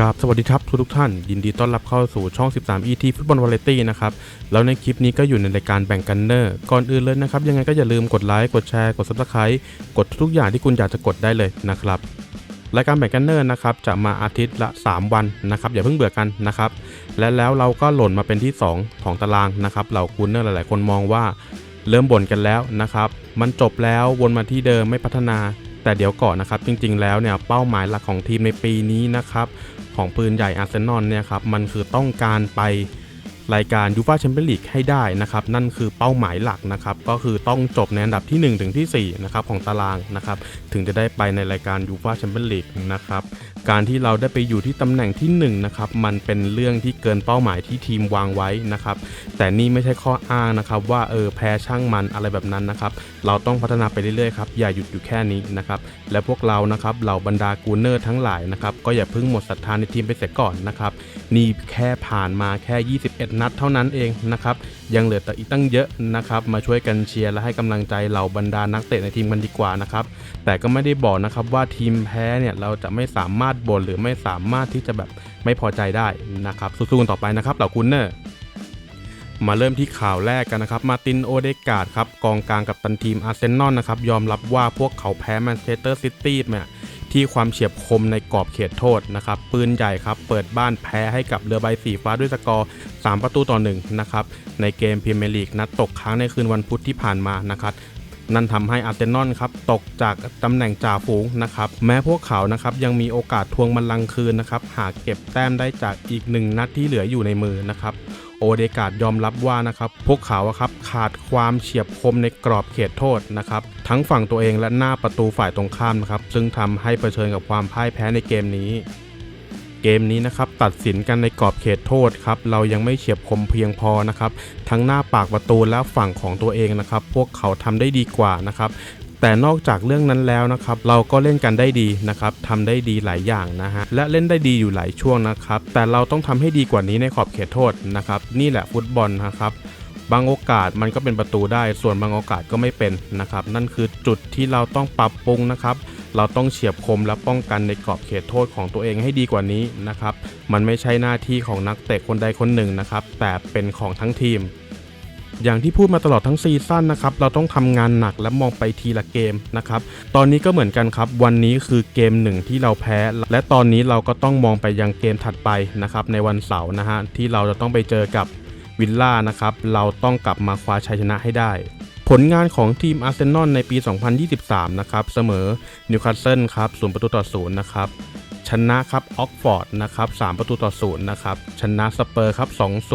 ครับสวัสดีครับทุกทุกท่าน ยินดีต้อนรับเข้าสู่ช่อง 13 ET ฟุตบอลวาไรตี้นะครับ แล้วในคลิปนี้ก็อยู่ในรายการแบ่งกันเนอร์ก่อนอื่นเลยนะครับ ยังไงก็อย่าลืมกดไลค์กดแชร์กด Subscribe กดทุกอย่างที่คุณอยากจะกดได้เลยนะครับรายการแบ่งกันเนอร์นะครับจะมาอาทิตย์ละ 3 วันนะครับอย่าเพิ่งเบื่อกันนะครับและแล้วเราก็หล่นมาเป็นที่ 2 ของตารางนะครับเหล่าคุณเนอร์หลายๆ คนมองว่า เริ่มบ่นกันแล้วนะครับมันจบแล้ววนมาที่เดิมไม่พัฒนาแต่เดี๋ยวก่อนนะครับจริงๆแล้วเนี่ยเป้าหมายหลักของทีมในปีนี้นะครับ ของปืนใหญ่อาร์เซนอลเนี่ยครับมันคือต้องการไป รายการยูฟาแชมเปี้ยนลีกให้ได้นะครับนั่นคือเป้าหมายหลักนะครับก็คือต้องจบในอันดับที่ 1 ถึงที่ 4 นะครับของตารางนะครับถึงจะได้ไปในรายการยูฟาแชมเปี้ยนลีกนะครับการที่เราได้ไปอยู่ที่ตำแหน่งที่1นะครับมันเป็นเรื่องที่เกินเป้าหมายที่ทีมวางไว้นะครับแต่นี่ไม่ใช่ข้ออ้างนะครับว่าเออแพ้ช่างมันอะไรแบบนั้นนะครับเราต้องพัฒนาไปเรื่อยๆครับอย่าหยุดอยู่แค่นี้นะครับและพวกเรานะครับเหล่าบรรดากูเนอร์ทั้งหลายนะครับก็อย่าเพิ่งหมดศรัทธาในทีมไปเสียก่อนนะครับนี่แค่ผ่านมาแค่ 21นัดเท่านั้นเองนะครับ ยังเหลือแต่อีกตั้งเยอะนะครับ มาช่วยกันเชียร์และให้กำลังใจเหล่าบรรดานักเตะในทีมกันดีกว่านะครับ แต่ก็ไม่ได้บอกนะครับว่าทีมแพ้เนี่ยเราจะไม่สามารถบ่นหรือไม่สามารถที่จะแบบไม่พอใจได้นะครับสู้ๆกันต่อไปนะครับเหล่ากูเนอร์มาเริ่มที่ข่าวแรกกันนะครับ มาตินโอเดกาดครับกองกลางกับตันทีมอาร์เซนอลนะครับยอมรับว่าพวกเขาแพ้แมนเชสเตอร์ซิตี้เนี่ย ที่ความเฉียบคมในกรอบเขตโทษนะครับ ปืนใหญ่ครับ เปิดบ้านแพ้ให้กับเรือใบสีฟ้าด้วยสกอร์ 3 ประตูต่อ1นะครับ ในเกมพรีเมียร์ลีกนัดตกค้างในคืนวันพุธที่ผ่านมานะครับนั่นทำให้อาร์เซนอลครับตกจากตำแหน่งจ่าฝูงนะครับแม้พวกเขานะครับยังมีโอกาสทวงบัลลังก์คืนนะครับหากเก็บแต้มได้จากอีกหนึ่งนัดที่เหลืออยู่ในมือนะครับ โอเดกาดยอมรับว่านะครับพวกเขาครับขาดความเฉียบคมในกรอบเขตโทษนะครับทั้งฝั่งตัวเองและหน้าประตูฝ่ายตรงข้ามนะครับซึ่งทำให้เผชิญกับความพ่ายแพ้ในเกมนี้ เกมนี้นะครับตัดสินกันในกรอบเขตโทษครับเรายังไม่เฉียบคมเพียงพอนะครับทั้งหน้าปากประตูและฝั่งของตัวเองนะครับพวกเขาทำได้ดีกว่านะครับ แต่นอกจากเรื่องนั้นแล้วนะครับ เราก็เล่นกันได้ดีนะครับทำได้ดีหลายอย่างนะฮะ และเล่นได้ดีอยู่หลายช่วงนะครับ แต่เราต้องทำให้ดีกว่านี้ในขอบเขตโทษนะครับ นี่แหละฟุตบอลนะครับบางโอกาสมันก็เป็นประตูได้ ส่วนบางโอกาสก็ไม่เป็นนะครับ นั่นคือจุดที่เราต้องปรับปรุงนะครับ เราต้องเฉียบคมและป้องกันในกรอบเขตโทษของตัวเองให้ดีกว่านี้นะครับ มันไม่ใช่หน้าที่ของนักเตะคนใดคนหนึ่งนะครับ แต่เป็นของทั้งทีม อย่างที่พูดมาตลอดทั้งซีซั่นนะครับเราต้องทำงานหนักและมองไปทีละเกมนะครับตอนนี้ก็เหมือนกันครับ วันนี้คือเกมหนึ่งที่เราแพ้ และตอนนี้เราก็ต้องมองไปยังเกมถัดไปนะครับในวันเสาร์นะฮะที่เราจะต้องไปเจอกับวิลล่านะครับเราต้องกลับมาคว้าชัยชนะให้ได้ผลงานของทีมอาร์เซนอลในปี 2023 นะครับ เสมอนิวคาสเซิลครับ0ประตูต่อ0นะครับ ชนะครับออกฟอร์ดนะครับ 3 ประตูต่อ0นะครับ ชนะสเปอร์ครับ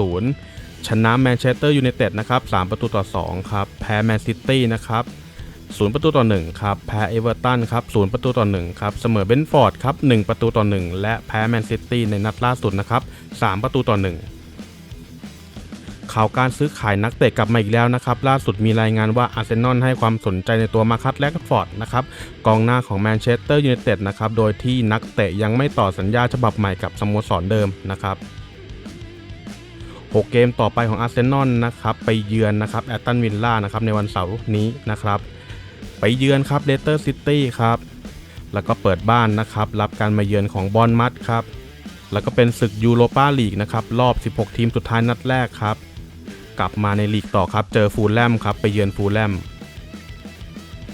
2-0 ชนะแมนเชสเตอร์ยูไนเต็ดนะครับ3ประตูต่อ 2 ครับ แพ้แมนซิตี้นะครับ0ประตูต่อ 1 ครับ แพ้เอเวอร์ตันครับ0ประตูต่อ 1 ครับ เสมอเบนฟอร์ดครับ1ประตูต่อ 1 และแพ้แมนซิตี้ในนัดล่าสุดนะครับ3ประตูต่อ 1 ข่าวการซื้อขายนักเตะกลับมาอีกแล้วนะครับ ล่าสุดมีรายงานว่าอาร์เซนอลให้ความสนใจในตัวมาคัตแลกฟอร์ดนะครับกองหน้าของแมนเชสเตอร์ยูไนเต็ดนะครับ โดยที่นักเตะยังไม่ต่อสัญญาฉบับใหม่กับสโมสรเดิมนะครับ 6 เกมต่อไปของอาร์เซนอลนะครับไปเยือนนะครับแอตตันวิลล่านะครับในวันเสาร์นี้นะครับ ไปเยือนครับเลสเตอร์ซิตี้ครับแล้วก็เปิดบ้านนะครับรับการมาเยือนของบอลมัดครับแล้วก็เป็นศึกยูโรปาลีกนะครับรอบ 16 ทีมสุดท้ายนัดแรกครับ กลับมาในลีกต่อครับเจอฟูลแลมครับไปเยือนฟูลแลม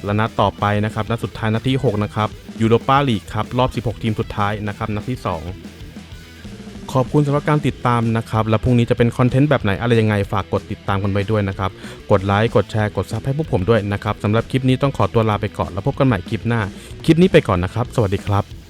และนัดต่อไปนะครับนัดสุดท้ายนัดที่ 6 นะครับยูโรปาลีกครับรอบ 16 ทีมสุดท้ายนะครับนัดที่ 2 ขอบคุณสำหรับการติดตามนะครับ และพรุ่งนี้จะเป็นคอนเทนต์แบบไหนอะไรยังไงฝากกดติดตามกันไปด้วยนะครับ กดไลค์ กดแชร์ กดซับให้พวกผมด้วยนะครับสำหรับคลิปนี้ต้องขอตัวลาไปก่อนแล้วพบกันใหม่คลิปหน้า คลิปนี้ไปก่อนนะครับ สวัสดีครับ